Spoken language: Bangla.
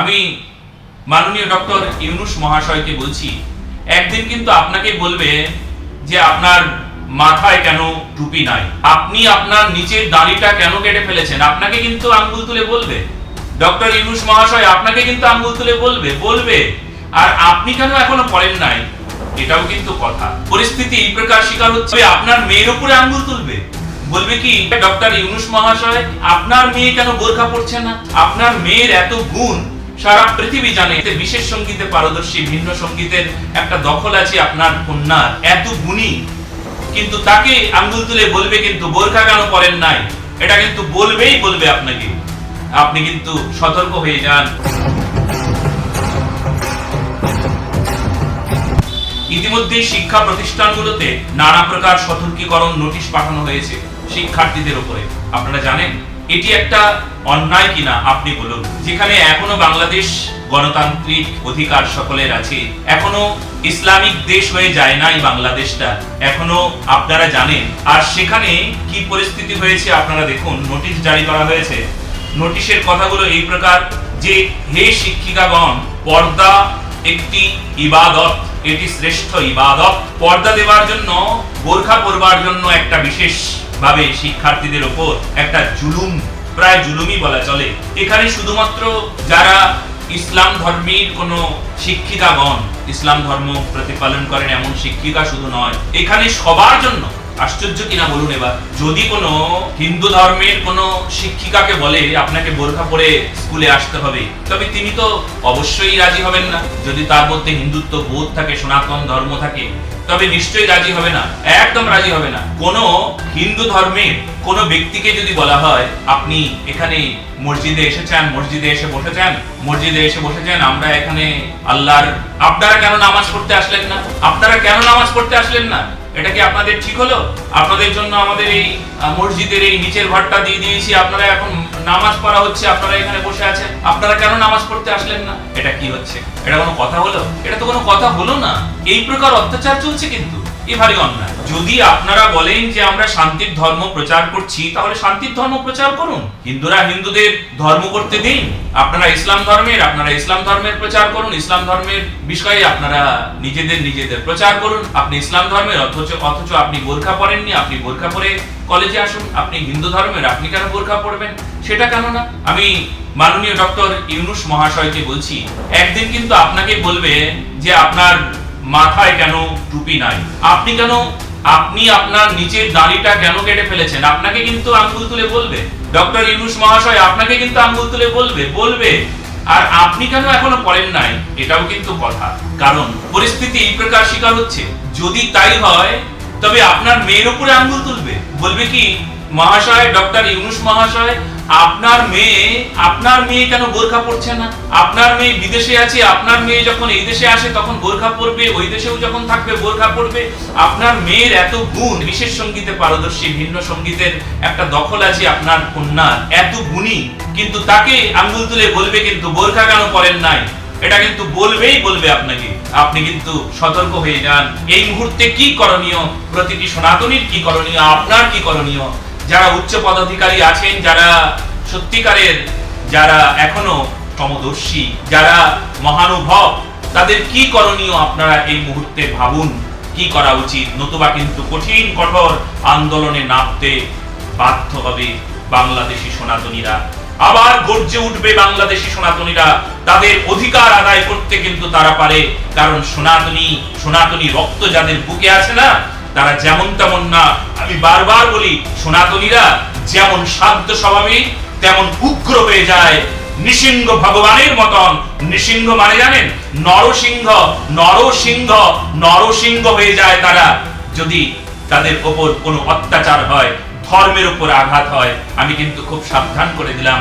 আমি মাননীয় ডক্টর ইউনুস মহাশয়কে বলছি, একদিন কিন্তু আপনাকে বলবে যে আপনার মাথায় কেন টুপি নাই? আপনি আপনার নিচের দাড়িটা কেন কেটে ফেলেছেন? আপনাকে কিন্তু আঙ্গুল তুলে বলবে। ডক্টর ইউনুস মহাশয়, আপনাকে কিন্তু আঙ্গুল তুলে বলবে বলবে, আর আপনি কেন এখনও পড়েন নাই? এটাও কিন্তু কথা। পরিস্থিতি এই প্রকার শিকার হচ্ছে আপনার মেয়ের উপরে আঙ্গুল তুলবে। বলবে কি, ডক্টর ইউনুস মহাশয়, আপনার মেয়ে কেন বোরখা পড়ছে না? আপনার মেয়ের এত গুণ সারা পৃথিবী জানে এতে বিশেষ সঙ্গীতে পারদর্শী, ভিন্ন সঙ্গীতের একটা দখল আছে আপনার কন্যার। এত গুণী। কিন্তু তাকে আঙ্গুল তুলে বলবে কিন্তু বোরখা কেন পরেন নাই? এটা কিন্তু বলবেই বলবে আপনাকে। আপনি কিন্তু সতর্ক হয়ে যান। ইতিমধ্যে শিক্ষা প্রতিষ্ঠানগুলোতে নানা প্রকার সতর্কীকরণ নোটিশ পাঠানো হয়েছে শিক্ষার্থীদের উপরে। আপনারা জানেন? এটি একটা অন্যায় কিনা আপনি বলুন। যেখানে এখনও বাংলাদেশ গণতান্ত্রিক অধিকার সকলের আছে, এখনও ইসলামিক দেশ হয়ে যায় নাই বাংলাদেশটা, এখনও আপনারা জানেন। আর সেখানে কি পরিস্থিতি হয়েছে আপনারা দেখুন, নোটিশ জারি করা হয়েছে। নোটিশের কথাগুলো এই প্রকার যে, হে শিক্ষিকাগণ, পর্দা একটি ইবাদত, এটি শ্রেষ্ঠ ইবাদত, পর্দা দেওয়ার জন্য, বোরখা পরবার জন্য একটা বিশেষ ভাবে শিক্ষার্থীদের ওপর একটা জুলুম, প্রায় জুলুমই বলা চলে। এখানে শুধুমাত্র যারা ইসলাম ধর্মীর কোন শিক্ষিকাগণ, ইসলাম ধর্ম প্রতিপালন করেন এমন শিক্ষিকা শুধু নয়, এখানে সবার জন্য আশ্চর্য কিনা বলুন এবার। যদি কোনো হিন্দু ধর্মের কোনো শিক্ষিকাকে বলে আপনাকে বোরখা পরে স্কুলে আসতে হবে, তবে তিনি তো অবশ্যই রাজি হবেন না। যদি তার মধ্যে হিন্দুত্ব বোধ থাকে, সনাতন ধর্ম থাকে, তবে নিশ্চয়ই রাজি হবে না, একদম রাজি হবে না। কোনো হিন্দু ধর্মের কোনো ব্যক্তিকে যদি বলা হয়, আপনি এখানে মসজিদে এসেছেন, মসজিদে এসে বসেছেন, মসজিদে এসে বসেছেন, আমরা এখানে আল্লাহর, আপনারা কেন নামাজ পড়তে আসলেন না? আপনারা কেন নামাজ পড়তে আসলেন না? এটা কি আপনাদের ঠিক হলো? আপনাদের জন্য আমাদের এই মসজিদের এই নিচের ঘরটা দিয়ে দিয়েছি। আপনারা এখন নামাজ পড়া হচ্ছে, আপনারা এখানে বসে আছেন। আপনারা কেন নামাজ পড়তে আসলেন না? এটা কি হচ্ছে? এটা কোনো কথা হলো? এটা তো কোনো কথা হলো না। এই প্রকার অত্যাচার চলছে কিন্তু। এ ভারী অন্যায়। যদি আপনারা বলেন যে আমরা শান্তির ধর্ম প্রচার করছি, তাহলে শান্তির ধর্ম প্রচার করুন। হিন্দুরা হিন্দুদের ধর্ম করতে দিন আপনারা ইসলাম ধর্মের, আপনারা ইসলাম ধর্মের প্রচার করুন। ইসলাম ধর্মের বিষয়ে আপনারা নিজেদের নিজেদের প্রচার করুন। আপনি ইসলাম ধর্মের, অথচ অথচ আপনি বোরখা পরেননি, আপনি বোরখা পরে কলেজে আসুন। আপনি হিন্দু ধর্মের, আপনি কেন বোরখা পরবেন? সেটা কেন না? আমি মাননীয় ডক্টর ইউনুস মহাশয়কে বলছি, একদিন কিন্তু আপনাকে বলবে যে আপনার মাথায় কেন টুপি নাই? আপনি কেন, আপনি আপনার নিচের দাড়িটা কেন কেটে ফেলেছেন? আপনাকে কিন্তু আঙ্গুল তুলে বলবে। ডক্টর ইউনুস মহাশয় আপনাকে কিন্তু আঙ্গুল তুলে বলবে বলবে। আর আপনি কেন এখনও পড়েন নাই? এটাও কিন্তু কথা। কারণ পরিস্থিতি এই প্রকার শিকার হচ্ছে। যদি তাই হয়, তবে আপনার মেয়ের উপরে আঙ্গুল তুলবে। বলবে কি, মহাশয়, ডক্টর ইউনুস মহাশয় আপনার মেয়ে আপনার মেয়ে কেন বোরখা পড়ছে না? আপনার মেয়ে বিদেশে আছে, আপনার মেয়ে যখন এই দেশে আসে, তখন বোরখা পরবে, ওই দেশেও যখন থাকবে, বোরখা পরবে। আপনার মেয়ের এত গুণ, বিশেষ সঙ্গীতে পারদর্শী, ভিন্ন সঙ্গীতের একটা দখল আছে আপনার কন্যার। এত গুণী, কিন্তু তাকে আঙ্গুল তুলে বলবে কিন্তু বোরখা কেন পরেন নাই? এটা কিন্তু বলবেই বলবে আপনাকে। আপনি কিন্তু সতর্ক হয়ে যান। এই মুহূর্তে কি করণীয়? প্রতিটি সনাতনীর কি করণীয়? আপনার কি করণীয়? যারা উচ্চ পদাধিকারী আছেন, যারা সত্যিকারের, যারা এখনও সমদর্শী, যারা মহানুভব, তাদের কি করণীয় আপনারা এই মুহূর্তে ভাবুন? কি করা উচিত? নতুবা কিন্তু কঠিন, কঠোর আন্দোলনে নামতে বাধ্য হবে বাংলাদেশি সনাতনীরা। আবার গর্জে উঠবে বাংলাদেশি সনাতনীরা। তাদের অধিকার আদায় করতে কিন্তু তারা পারে, কারণ সনাতনী সনাতনী রক্ত যাদের বুকে আছে না তারা যেমন তেমন না। আমি বারবার বলি, সনাতনীরা যেমন শান্ত স্বভাবী, তেমন উগ্র হয়ে যায়। নৃসিংহ ভগবানের মতন। নৃসিংহ মানে জানেন? নরসিংহ নরসিংহ নরসিংহ হয়ে যায় তারা। যদি তাদের ওপর কোনো অত্যাচার হয়, ধর্মের উপর আঘাত হয়, আমি কিন্তু খুব সাবধান করে দিলাম।